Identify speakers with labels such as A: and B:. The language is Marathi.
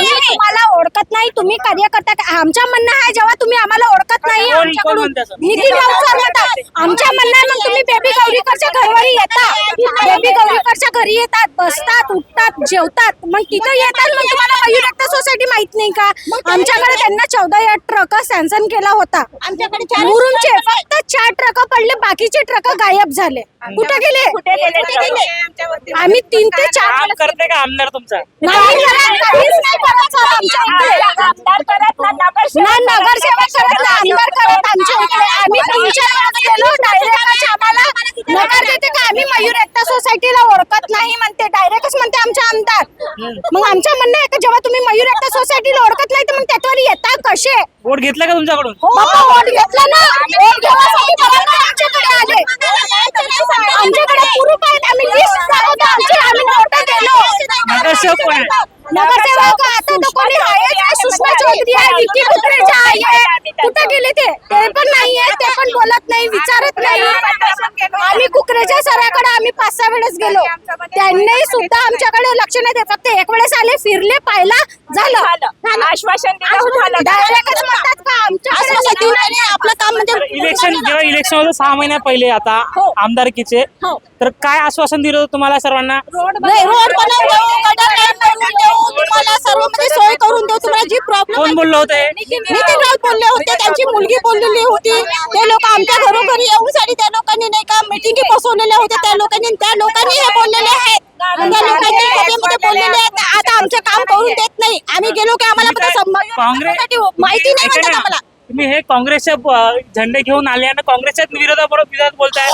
A: आम्ही तुम्हाला ओळखत नाही. तुम्ही कार्यकर्ता का- आमच्या म्हणणं आहे जेव्हा तुम्ही आम्हाला ओळखत नाही
B: कोण- कोण
A: आमच्याकडून
B: म्हणतं असं?
A: नितीन राऊत सर म्हणतात आमच्या म्हणणं आहे मग तुम्ही बेबी गौरीकरच्या घरवरी येतात बेबी गौरीकरच्या घरी येतात बसतात उठतात जेवतात. मग तिथं येतात मग तुम्हाला मयूर एकता सोसायटी माहीत नाही का? आमच्याकडे त्यांना चौदा या ट्रक सँक्शन केला होता.
C: आमच्याकडे
A: मुरुमचे फक्त चार ट्रक पडले बाकीचे ट्रक गायब झाले. कुठे गेले?
C: कुठे गेले? गेले
A: आम्ही तीन ते चार
B: काम करते का आमदार तुमचा?
A: नाही नाही. आमच्या इकडे.
C: आमदार करत ना नगरसेवक
A: ना नगरसेवक करत ना आमदार करत आमच्या इकडे आम्ही गेलो आम्हाला नकार देते का आम्ही मयूर एकता सोसायटीला ओळखत नाही म्हणते डायरेक्टच म्हणते आमचे आमदार. मग आमचं म्हणणं आहे का जेव्हा तुम्ही मयूर एकता सोसायटीला ओळखत नाही तर मग त्याच्यावर येता कसे?
B: वोट घेतला का तुमच्याकडून?
A: बाबा वोट घेतला ना. वोट घेण्यासाठी बरोबर आमच्याकडे आले. आमच्याकडे आहेत आम्ही लिस्ट दाखवतो आमची आम्ही नोटा
B: नगरसेवक आहे?
A: नगरसेवक आता तो कोणी आहे का? सुषमा चौधरी आहे विकी कुत्रेजा आहे. कुठे गेले ते? ते पण नाही आहे ते पण बोलत नाही विचारत नाही. आम्ही कुकरेजा सराकडे आम्ही पाच सहा वेळेस गेलो. त्यांनी सुद्धा आमच्याकडे लक्ष नाही देत. फक्त एक वेळेस आले फिरले पाहिला झालं.
C: आश्वासन दिलं झालं.
A: डायरेक्टच म्हणतात का आमच्याकडे आपलं काम म्हणजे
B: इलेक्शन जेव्हा इलेक्शन होतं सहा महिन्या पहिले आता आमदारकीचे. तर काय आश्वासन दिलं होतं तुम्हाला सर्वांना?
A: नाही, रोड
B: बोललं होतं.
A: नितीन राऊत बोलले होते त्यांची मुलगी बोललेली होती. ते लोक आमच्या घरोघरी येऊन साठी त्या लोकांनी नाही का मिटिंगी बसवलेल्या होत्या. त्या लोकांनी त्या लोकांनी हे बोललेले आहेत त्या लोकांनी बोललेले आहेत आता आमचं काम करून देत नाही. आम्ही गेलो की आम्हाला
B: काँग्रेस
A: माहिती नाही म्हणतात आम्हाला.
B: तुम्ही हे काँग्रेसच्या झेंडे घेऊन आले आणि काँग्रेसच्या विरोधाबरोबर विरोधात बोलताय.